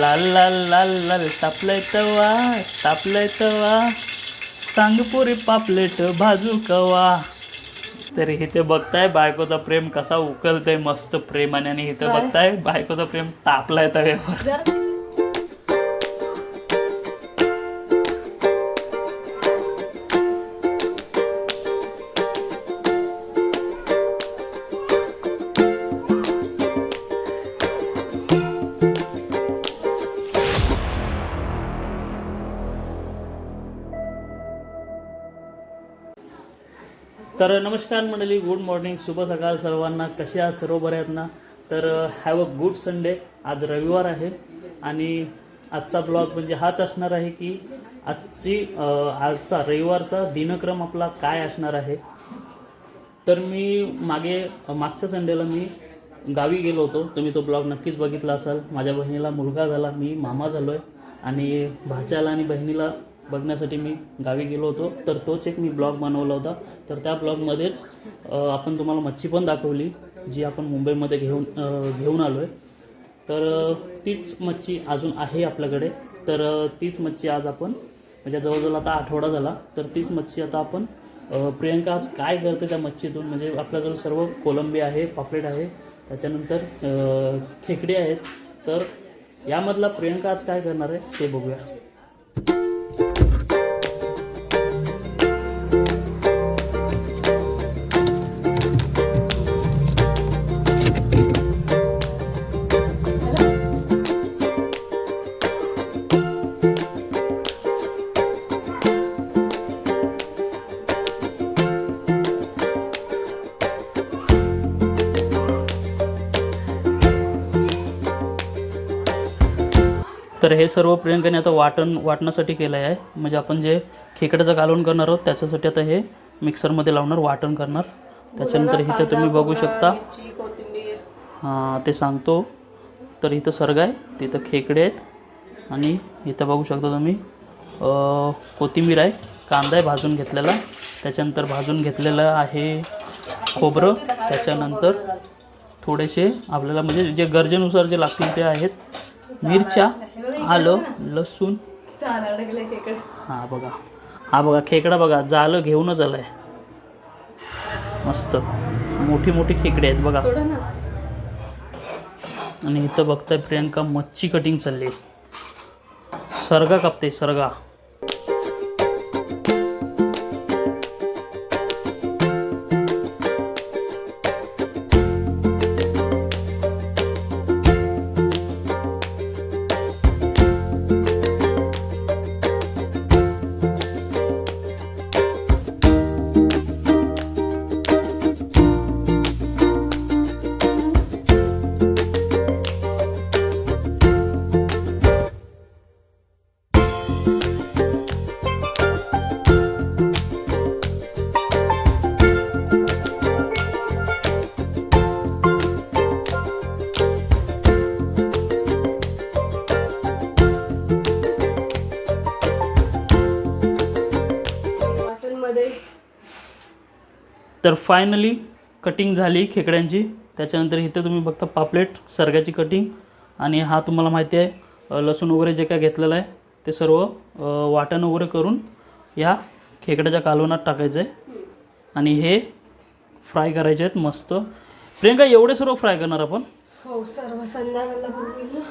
लाल लाल लाल लाल तापलंय तवा तापलंय तवा. सांग पुरी पापलेट भाजू कवा. तर इथे बघताय बायकोचा प्रेम कसा उकलतय मस्त प्रेमाने. आणि इथे बघताय बायकोचा प्रेम तापलाय तव्यावर. तर नमस्कार मंडळी गुड मॉर्निंग शुभ सकाळ सर्वांना. कसे आहात सर्व बरे आहेत ना? तर हॅव अ गुड संडे आज रविवार आहे आणि आजचा ब्लॉग म्हणजे हाच असणार आहे की आजची uh, आजचा रविवारचा दिनक्रम आपला काय असणार आहे. तर मी मागे uh, मागच्या संडेला मी गावी गेलो होतो. तुम्ही तो ब्लॉग नक्कीच बघितला असाल. माझ्या बहिणीला मुलगा झाला. मी मामा झालो आहे आणि भाच्याला आणि बहिणीला बघण्यासाठी मी गावी गेलो होतो. तर तोच एक मी ब्लॉग बनवला होता. तर त्या ब्लॉगमध्येच आपण तुम्हाला मच्छी पण दाखवली जी आपण मुंबईमध्ये घेऊन घेऊन आलो आहे तर तीच मच्छी अजून आहे आपल्याकडे. तर तीच मच्छी आज आपण म्हणजे जवळजवळ आता आठवडा झाला. तर तीच मच्छी आता आपण प्रियंका आज काय करते त्या मच्छीतून? म्हणजे आपल्याजवळ सर्व कोलंबी आहे पापलेट आहे त्याच्यानंतर खेकडे आहेत. तर यामधला प्रियंका आज काय करणार आहे ते बघूया. तर हे सर्व प्रियंकाने आता वाटण वाटण्यासाठी केलं आहे. म्हणजे आपण जे खेकड्याचं कालवण करणार आहोत त्याच्यासाठी आता हे मिक्सरमध्ये लावणार वाटण करणार. त्याच्यानंतर इथं तुम्ही बघू शकता. हां ते सांगतो. तर इथं सर्ग आहे. तिथं खेकडे आहेत. आणि इथं बघू शकता तुम्ही कोथिंबीर आहे. कांदा आहे भाजून घेतलेला. त्याच्यानंतर भाजून घेतलेलं आहे खोबरं. त्याच्यानंतर थोडेसे आपल्याला म्हणजे जे गरजेनुसार जे लागतील ते आहेत. मिरच्या आलं लसूण. हा बघा. हा बघा खेकडा बघा. जालं घेऊनच आलाय. मस्त. मोठी मोठी खेकडे आहेत बघा. आणि इथं बघताय प्रियंका मच्छी कटिंग चालली. सरगा कापते सरगा. तर फायनली कटिंग झाली खेकड्यांची. त्याच्यानंतर इथे तुम्ही बघता पापलेट सरग्याची कटिंग आणि हा तुम्हाला माहिती आहे लसूण वगैरे जे काय घेतलेलं आहे ते सर्व वाटण वगैरे करून या खेकड्याच्या कालवणात टाकायचं आहे आणि हे फ्राय करायचे आहेत मस्त. प्रियंका एवढे सर्व फ्राय करणार आपण? हो सर्व संध्याकाळला होईल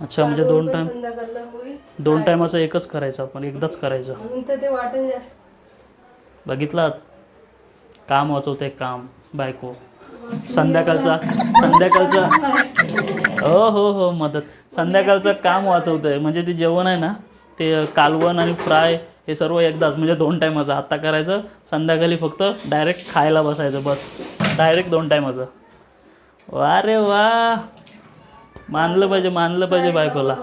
अच्छा म्हणजे दोन होईल. दोन टायमाचं एकच करायचं आपण एकदाच करायचं. बघितलात? काम वाचवते काम बायको. संध्याकाळचा संध्याकाळचा. हो हो हो मदत. संध्याकाळचं काम वाचवतंय म्हणजे ते जेवण आहे ना ते कालवण आणि फ्राय हे सर्व एकदाच म्हणजे दोन टायमाचं. आत्ता करायचं संध्याकाळी फक्त डायरेक्ट खायला बसायचं बस. डायरेक्ट दोन टायमाचं. वा रे वा. मानलं पाहिजे मानलं पाहिजे बायकोला.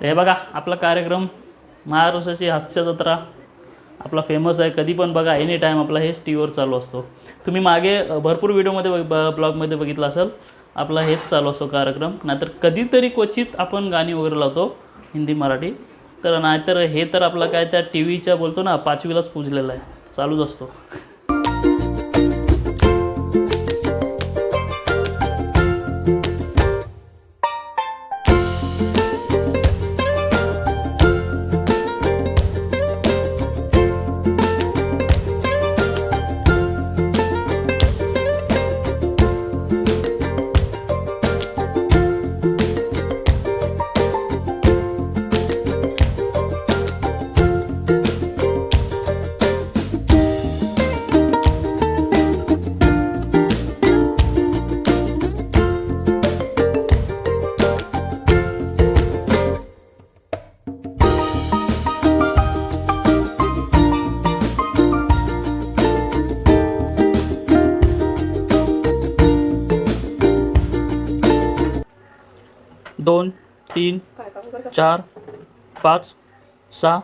हे बघा आपला कार्यक्रम महाराष्ट्राची हास्य जत्रा. आपला फेमस आहे कधी पण बघा एनी टाईम आपला हेच टी व्हीवर चालू असतो. तुम्ही मागे भरपूर व्हिडिओमध्ये ब ब्लॉगमध्ये बघितलं असाल आपला हेच चालू असतो कार्यक्रम. नाहीतर कधीतरी क्वचित आपण गाणी वगैरे लावतो हिंदी मराठी. तर नाहीतर हे तर आपलं काय त्या टी व्हीच्या बोलतो ना पाचवीलाच पुजलेलं आहे. चालूच असतो. दोन तीन चार पाच सहा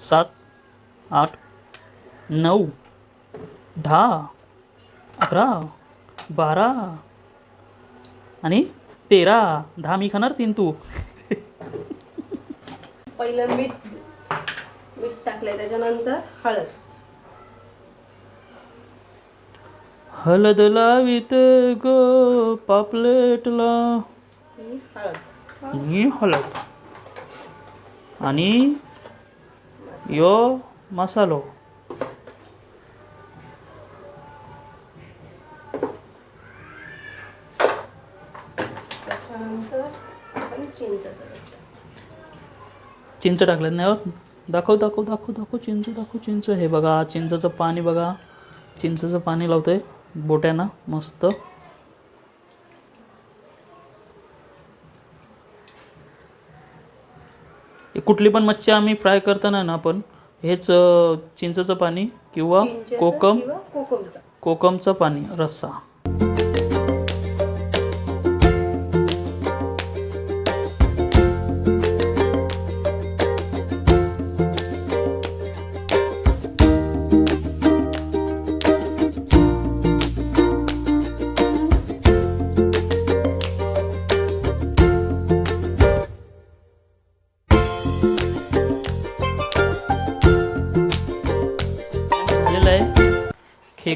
सात आठ नऊ दहा अकरा बारा आणि तेरा. दहा मी खाणार तीन तू. पहिलं मीठ मीठ टाकलंय त्याच्यानंतर हळद. हळद लावित ग पापलेटला. ही हळद. ही हळद आणि यो मसालो. चिंच टाकलं नाही हो? दाखव दाखव दाखव दाखव चिंच दाखव चिंच. हे बघा चिंचचं पाणी बघा. चिंचचं पाणी लावतोय. बोट्यानं मस्त. कुठली पण मच्छी आम्ही फ्राय करताना ना आपण हेच चिंचचं पाणी किंवा कोकम कोकमचं पाणी रस्सा.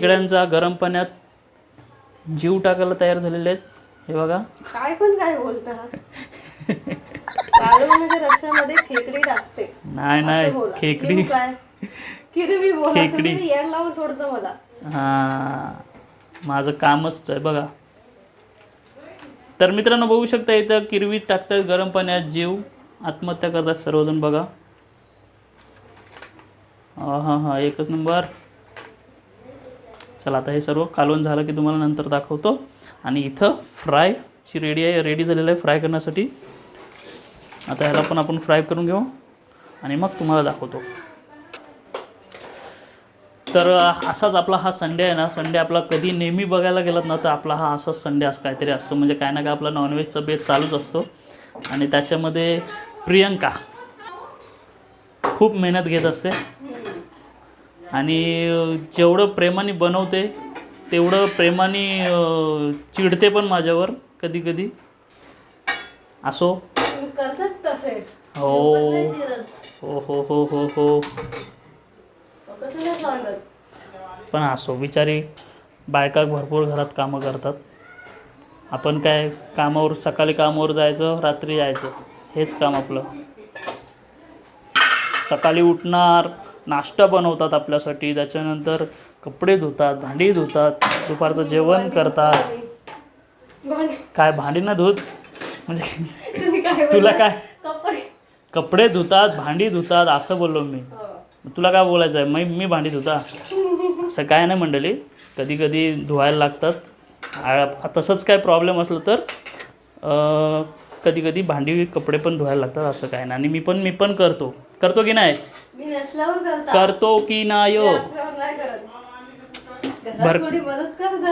खेकड्यांचा गरम पाण्यात जीव टाकायला तयार झालेले आहेत. हे बघा. काय पण काय बोलता. कालवणाच्या रश्श्यामध्ये खेकडी टाकते. नाही असं नाही बोला. खेकडी. जीव काय? किरवी बोला. खेकडी. तुम्ही ते येड लावून सोडता मला. हा. माझं कामच आहे बघा. तर मित्रांनो बघू शकता इथं किरवीत टाकतात गरम पाण्यात जीव. आत्महत्या करतात सर्वजण बघा. हा हा हा. एकच नंबर. चला आता हे सर्व कालवण झालं की तुम्हाला नंतर दाखवतो. आणि इथं फ्रायची रेडी आहे रेडी झालेलं आहे फ्राय करण्यासाठी. आता ह्याला पण आपण फ्राय करून घेऊ. आणि मग तुम्हाला दाखवतो. तर असाच आपला हा संडे आहे ना संडे आपला कधी नेहमी बघायला गेलात ना तर आपला हा असाच संडे असं काहीतरी असतो. म्हणजे काय ना काय आपला नॉनव्हेजचा बेत चालूच असतो. आणि त्याच्यामध्ये प्रियंका खूप मेहनत घेत असते. आणि जेवढं प्रेमाने बनवते तेवढं प्रेमाने चिडते पण माझ्यावर कधी कधी असो हो. हो हो हो हो हो. सांगत? पण असो बिचारी बायका भरपूर घरात कामं करतात. आपण काय कामावर सकाळी कामावर जायचं रात्री यायचं हेच काम आपलं. सकाळी उठणार नाश्ता बनवतात आपल्यासाठी. त्याच्यानंतर कपडे धुतात भांडी धुतात दुपारचं जेवण करतात. काय भांडी ना धुत? म्हणजे तुला? काय? कपडे. धुतात भांडी धुतात असं बोललो मी. हो. तुला काय बोलायचं आहे? मी मी भांडी धुता? असं काय नाही मंडळी. कधी कधी धुवायला लागतात. तसंच काय प्रॉब्लेम असलं तर कधी कधी भांडी कपडे पण धुवायला लागतात असं काय नाही. आणि मी पण मी पण करतो. करतो की नाही? करता. की नाही हो? करता.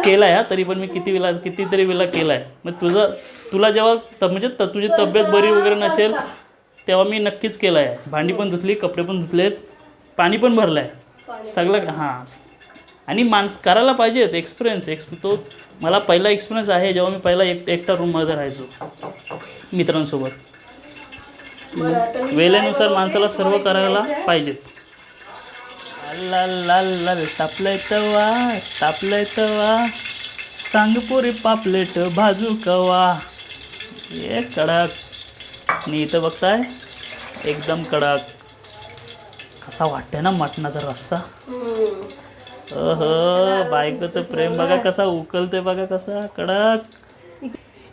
केलाय हा तरी पण मी किती वेळा कितीतरी वेळा केलाय. मग तुझं तुला जेव्हा त- म्हणजे त- तुझी तब्येत बरी वगैरे नसेल तेव्हा मी नक्कीच केलं आहे भांडी पण धुतली कपडे पण धुतलेत पाणी पण भरलं आहे. सगळं हां. आणि माणस करायला पाहिजेत एक्सपिरियन्स एक्स तो मला पहिला एक्सपिरियन्स आहे जेव्हा मी पहिला एक एकटा रूममध्ये राहायचो. मित्रांसोबत. वेळेनुसार माणसाला? सर्व करायला. पाहिजेत लाल लाल लाल तापलंय तवा तापलंय तवा. सांग पुरी पापलेट भाजू कवा. ये कडक. आणि इथं बघताय? एकदम कडक. कसा वाटतंय ना मटणाचा रस्सा. अह बायकोचं प्रेम बघा कसा उकलते बघा कसा. कडक.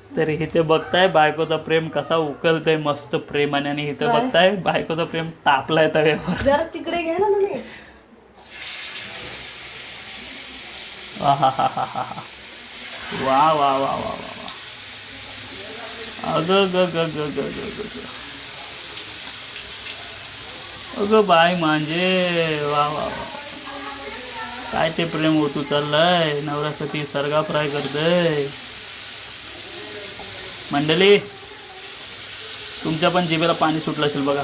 तरी इथे बघताय बायकोचा प्रेम कसा उकलतंय मस्त प्रेमाने आणि इथे? बघताय बायकोचा प्रेम तापलाय तव्यावर जरा तिकडे घ्या ना तुम्ही आहाहाहाहा. वा वा वा वा वा वा अगं ग ग ग ग ग ग ग. अगं बाय म्हणजे वा वा वा काय ते प्रेम ओतू चाललंय नवऱ्यासाठी सरगा फ्राय करतय मंडळी तुमच्या पण जिभेला पाणी सुटलं असेल बघा.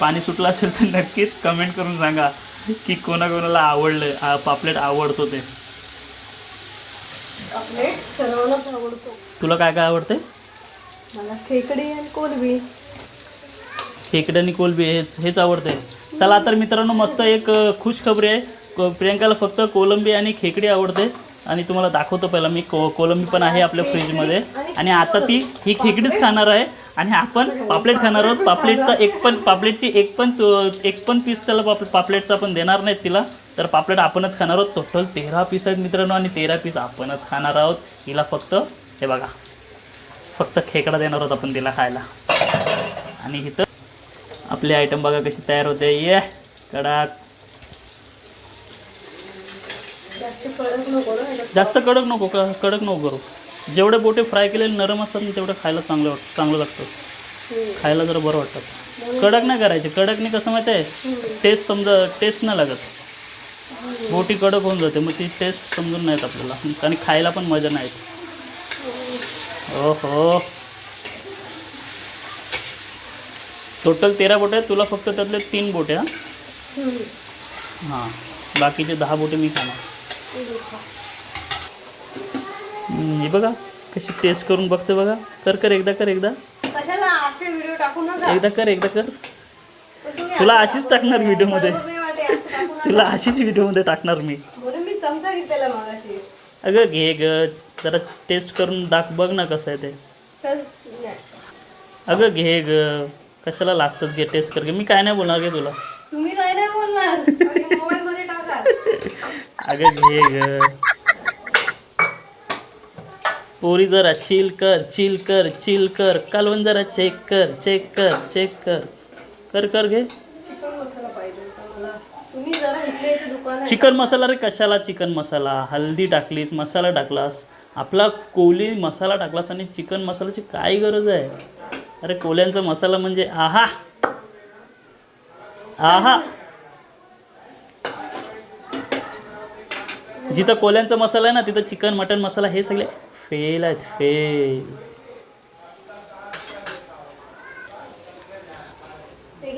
पाणी सुटलं असेल तर नक्कीच कमेंट करून सांगा की कोणाकोणाला आवडलं पापलेट आवडतो ते. सर्वांनाच आवडतो. तुला काय काय आवडते मला खेकडी आणि कोलबी. खेकडे आणि कोलबी हेच हेच आवडते चला तर मित्रांनो मस्त एक खुश खबरी आहे. प्रियंकाला फक्त कोलंबी आणि खेकडी आवडते. आणि तुम्हाला दाखवतो पहिला मी को कोलंबी पण आहे आपल्या फ्रीजमध्ये आणि आता ती ही खेकडीच खाणार आहे. आणि आपण पापलेट खाणार आहोत. पापलेटचा एक पण पापलेटची एक पण एक पण पीस त्याला पाप पापलेटचा पण देणार नाहीत तिला. तर पापलेट आपणच खाणार आहोत. टोटल तेरा पीस आहेत मित्रांनो आणि तेरा पीस आपणच खाणार आहोत. हिला फक्त हे बघा. फक्त खेकडा देणार आहोत आपण तिला खायला. आणि इथं आपले आयटम बघा कशी तयार होते. ये कडक. जास्त कडक नको जास्त कडक नको कडक नको करू. जेवढे बोटे फ्राय केलेले नरम असतात ना तेवढं खायला चांगलं वाट चांगलं लागतं. खायला जरा बरं वाटतं. कडक नाही करायचे. कडकने कसं माहिती आहे. टेस्ट समजा टेस्ट नाही लागत. बोटी कडक होऊन जाते मग ती टेस्ट समजून नाही येत आपल्याला. आणि खायला पण मजा नाही येत. ओहो. टोटल तेरा बोटे आहेत. तुला फक्त त्यातले तीन बोटे हा. हां. बाकीचे दहा बोटे मी खाणार. हे बघा कशी टेस्ट करून बघते बघा. कर कर एकदा कर एकदा. एकदा कर एकदा कर. तुला अशीच टाकू टाकणार. व्हिडिओमध्ये. तुला अशीच व्हिडिओमध्ये टाकणार मी. अगं घे ग जरा टेस्ट करून दाख बघ ना कसं आहे ते. अगं घे ग कशाला लाजतच घे टेस्ट कर मी काय नाही बोलणार गे तुला. अगं घे ग पोरी जरा चिल कर चिल कर चिल कर. कालवण जरा चेक कर चेक कर चेक कर. कर कर घे. चिकन मसाला रे कशाला चिकन मसाला? हल्दी टाकलीस मसाला टाकलास. आपला कोली मसाला टाकलास आणि चिकन मसाल्याची काय गरज आहे? अरे कोल्यांचा मसाला म्हणजे आहा. आहा. जिथं कोल्यांचा मसाला आहे ना तिथं चिकन मटन मसाला हे सगळे फेल आहेत फेल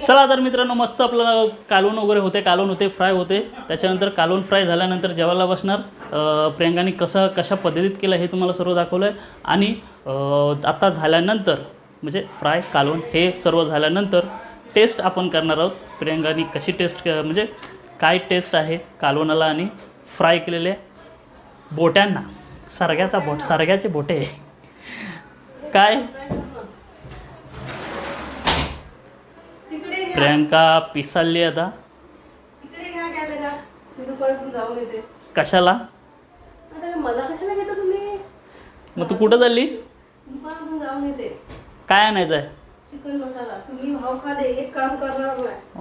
चला तर मित्रांनो मस्त आपलं कालवण वगैरे होते कालवण होते फ्राय होते. त्याच्यानंतर कालवण फ्राय झाल्यानंतर जेवायला बसणार. प्रियंकाने कसं कशा पद्धतीत केलं हे तुम्हाला सर्व दाखवलं आहे आणि आता झाल्यानंतर म्हणजे फ्राय कालवण हे सर्व झाल्यानंतर टेस्ट आपण करणार आहोत. प्रियंकाने कशी टेस्ट म्हणजे काय टेस्ट आहे कालवणाला आणि फ्राय केलेल्या बोट्यांना. सरग्याचा बोट सरग्याचे बोटे. काय? प्रियंका पिसालली आता. कशाला? मग तू कुठं चाललीस? काय आणायचं आहे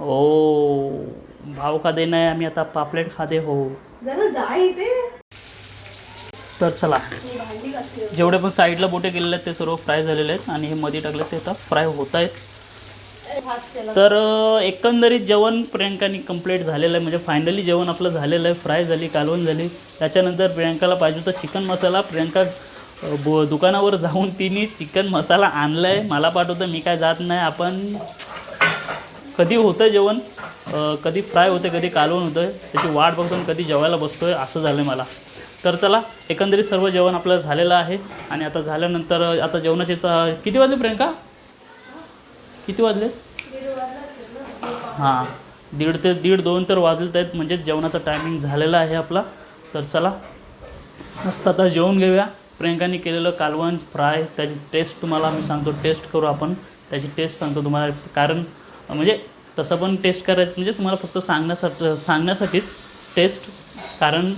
ओ भाव खादे नाही आम्ही आता पापलेट खादे हो. तर चला. जेवढे पण साईडला बोटे केलेले आहेत ते सर्व फ्राय झालेले आहेत आणि हे मध्ये टाकले ते आता फ्राय होत आहेत. तर एकंदरीत जेवण प्रियंकाने कंप्लीट झालेलं आहे. म्हणजे फायनली जेवण आपलं झालेलं आहे. फ्राय झाली कालवण झाली. त्याच्यानंतर प्रियंकाला पाहिजे होता चिकन मसाला. प्रियंका ब बो दुकानावर जाऊन तिने चिकन मसाला आणला आहे मला पाठवतं मी काय जात नाही. आपण कधी होतं जेवण? कधी फ्राय होते कधी कालवण होतं त्याची वाट बघतो आणि कधी जेवायला बसतो आहे असं झालं आहे मला. तर चला एकंदरीत सर्व जेवण आपलं झालेलं आहे. आणि आता झाल्यानंतर आता जेवणाची किती वाजले प्रियंका? किती वाजले? हां दीड ते दीड दोन तर वाजलेत आहेत म्हणजेच जेवणाचा टायमिंग झालेला आहे आपला. तर चला मस्त आता जेवून घेऊया. प्रियंकाने केलेलं कालवण फ्राय त्याची टेस्ट तुम्हाला मी सांगतो टेस्ट करू आपण. त्याची टेस्ट सांगतो तुम्हाला कारण म्हणजे तसं पण टेस्ट करायचं म्हणजे तुम्हाला फक्त सांगण्यासाठी सांगण्यासाठीच टेस्ट कारण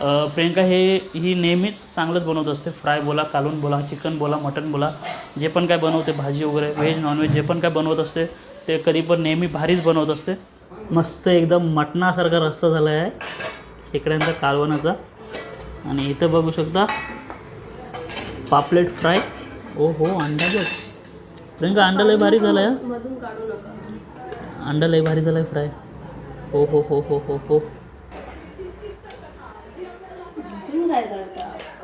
प्रियंका हे ही नेहमीच चांगलंच बनवत असते. फ्राय बोला कालून बोला चिकन बोला मटन बोला जे पण काय बनवते भाजी वगैरे व्हेज नॉनव्हेज जे पण काय बनवत असते ते कधी पण नेहमी भारीच बनवत असते. मस्त एकदम मटणासारखा रस्सा झाला आहे खेकड्यांचा कालवणाचा आणि इथं बघू शकता पापलेट फ्राय. ओ हो अंडा बघ. प्रियंका अंडा लय भारी झाला आहे अंडा लय भारी झाला आहे फ्राय. हो हो हो हो हो हो तुम्ही काय करता हम्म, हम्म, हम्म.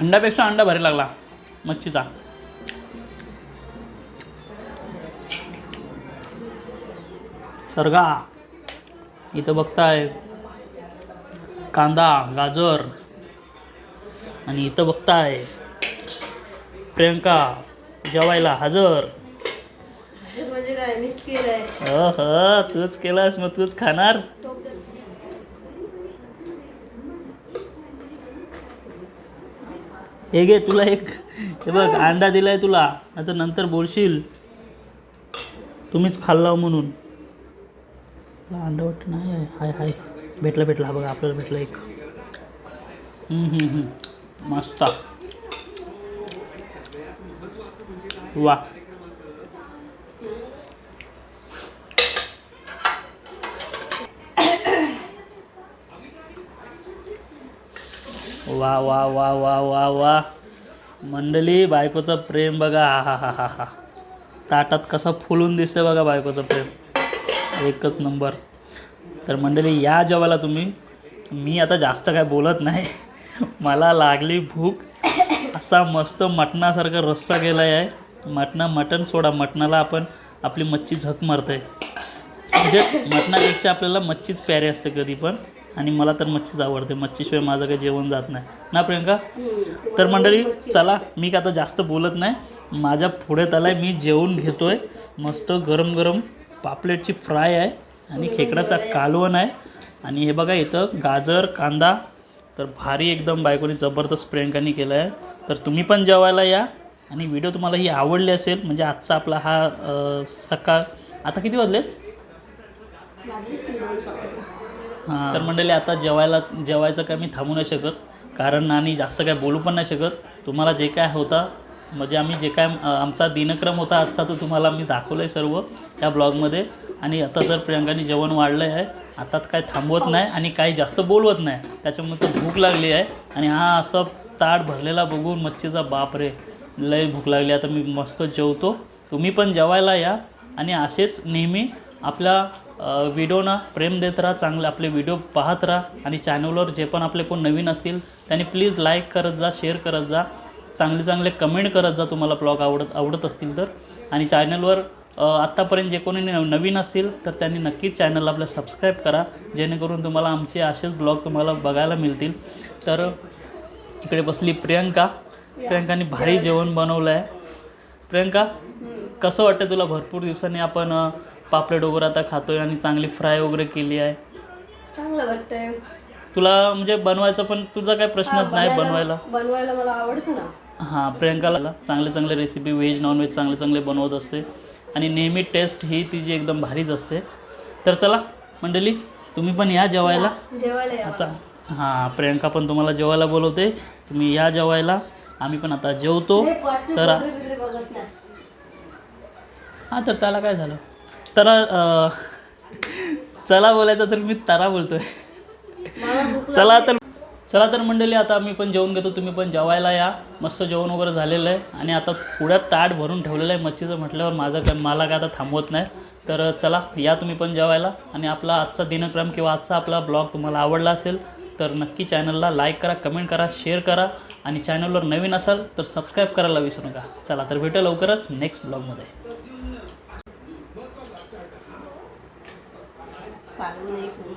अंड्यापेक्षा अंडा भारी लागला मच्छीचा. सरगा इथं बघताय. कांदा गाजर आणि इथं बघताय. प्रियंका जेवायला हजर. म्हणजे ह तूच केलास मग तूच खाणार? हे घे तुला एक. हे बघ अंडा दिलाय तुला आता नंतर बोलशील. तुम्हीच खाल्ला हो म्हणून. तुला अंडा वाटतं नाही? आहे हाय हाय. भेटला भेटला. हा बघा आपल्याला भेटला एक. मस्त. वा. वा वा वा वा वा वा. मंडली बायकोचं प्रेम बघा. हा हा हा हा हा. ताटात कसा फुलून दिसतं बघा बायकोचं प्रेम. एकच नंबर. तर मंडळी या जेवायला तुम्ही. मी आता जास्त काय बोलत नाही. मला लागली भूक. असा मस्त मटणासारखा रस्सा गेला आहे मटणा मटण सोडा. मटणाला आपण आपली मच्छी झक मारते म्हणजेच मटणापेक्षा आपल्याला मच्छीच प्यारी असते कधी पण. आणि मला तर मच्छीच आवडते. मच्छीशिवाय माझं काही जेवण जात नाही. ना प्रियंका? तर मंडळी चला मी का आता जास्त बोलत नाही. माझ्या पुढे त्याला मी जेवून आहे मस्त गरम गरम पापलेटची फ्राय आहे आणि खेकडाचा कालवण आहे. आणि हे बघा इथं गाजर कांदा तर भारी एकदम बायकोनी जबरदस्त प्रियंकाने केलं आहे तर तुम्ही पण जेवायला या. आणि व्हिडिओ तुम्हाला ही आवडली असेल म्हणजे आजचा आपला हा सकाळ आता किती वाजलेत? तर मंडळी आता जेवायला जेवायचं काय मी थांबू नाही शकत. कारण आणि जास्त काय बोलू पण नाही शकत. तुम्हाला जे काय होता म्हणजे आम्ही जे काय आमचा दिनक्रम होता आजचा तो तुम्हाला मी दाखवलं आहे सर्व त्या ब्लॉगमध्ये. आणि आता जर प्रियंकाने जेवण वाढलं आहे. आता काय थांबवत नाही आणि काही जास्त बोलवत नाही. त्याच्यामुळे तर भूक लागली आहे. आणि हा असं ताट भरलेला बघून मच्छीचा बाप रे लय भूक लागली. आता मी मस्त जेवतो. तुम्ही पण जेवायला या. आणि असेच नेहमी आपल्या व्हिडिओना प्रेम देत राहा चांगले आपले व्हिडिओ पाहत राहा आणि चॅनलवर जे पण आपले कोण नवीन असतील त्यांनी प्लीज लाईक करत जा शेअर करत जा चांगले चांगले कमेंट करत जा तुम्हाला ब्लॉग आवडत आवडत असतील तर. आणि चॅनलवर आत्तापर्यंत जे कोणी नवीन असतील तर त्यांनी नक्कीच चॅनल आपल्या सबस्क्राईब करा जेणेकरून तुम्हाला आमचे असेच ब्लॉग तुम्हाला बघायला मिळतील. तर इकडे बसली प्रियंका. प्रियंकाने भारी जेवण बनवलं आहे प्रियंका कसं वाटतं तुला भरपूर दिवसांनी आपण पापलेट वगैरे आता खातोय आणि चांगली फ्राय वगैरे केली आहे? चांगलं वाटतंय. तुला म्हणजे बनवायचं पण तुझा काही हा, प्रश्नच नाही बनवायला? बनवायला मला आवडतं ना. हां प्रियंकाला चांगले चांगले रेसिपी व्हेज नॉनव्हेज चांगले चांगले बनवत असते. आणि नेहमी टेस्ट ही तिची एकदम भारीच असते. तर चला मंडळी तुम्ही पण या जेवायला. जेवायला आता हां प्रियंका पण तुम्हाला जेवायला बोलवते. तुम्ही या जेवायला. आम्ही पण आता जेवतो. तर हां तर त्याला काय झालं? तर चला बोलायचं तर मी तारा बोलतोय. मला भूक चला तर चला तर मंडळी आता आम्ही पण जेवण घेतो तुम्ही पण जेवायला या. मस्त जेवण वगैरे झालेलं आहे. आणि आता पुढ्यात ताट भरून ठेवलेलं आहे मच्छीचं म्हटल्यावर माझं काय मला काय आता थांबवत नाही. तर चला या तुम्ही पण जेवायला. आणि आपला आजचा दिनक्रम किंवा आजचा आपला ब्लॉग तुम्हाला आवडला असेल तर नक्की चॅनलला लाईक करा कमेंट करा शेअर करा. आणि चॅनलवर नवीन असाल तर सबस्क्राईब करायला विसरू नका. चला तर भेटू लवकरच नेक्स्ट ब्लॉगमध्ये कालवण एक नंबर झालाय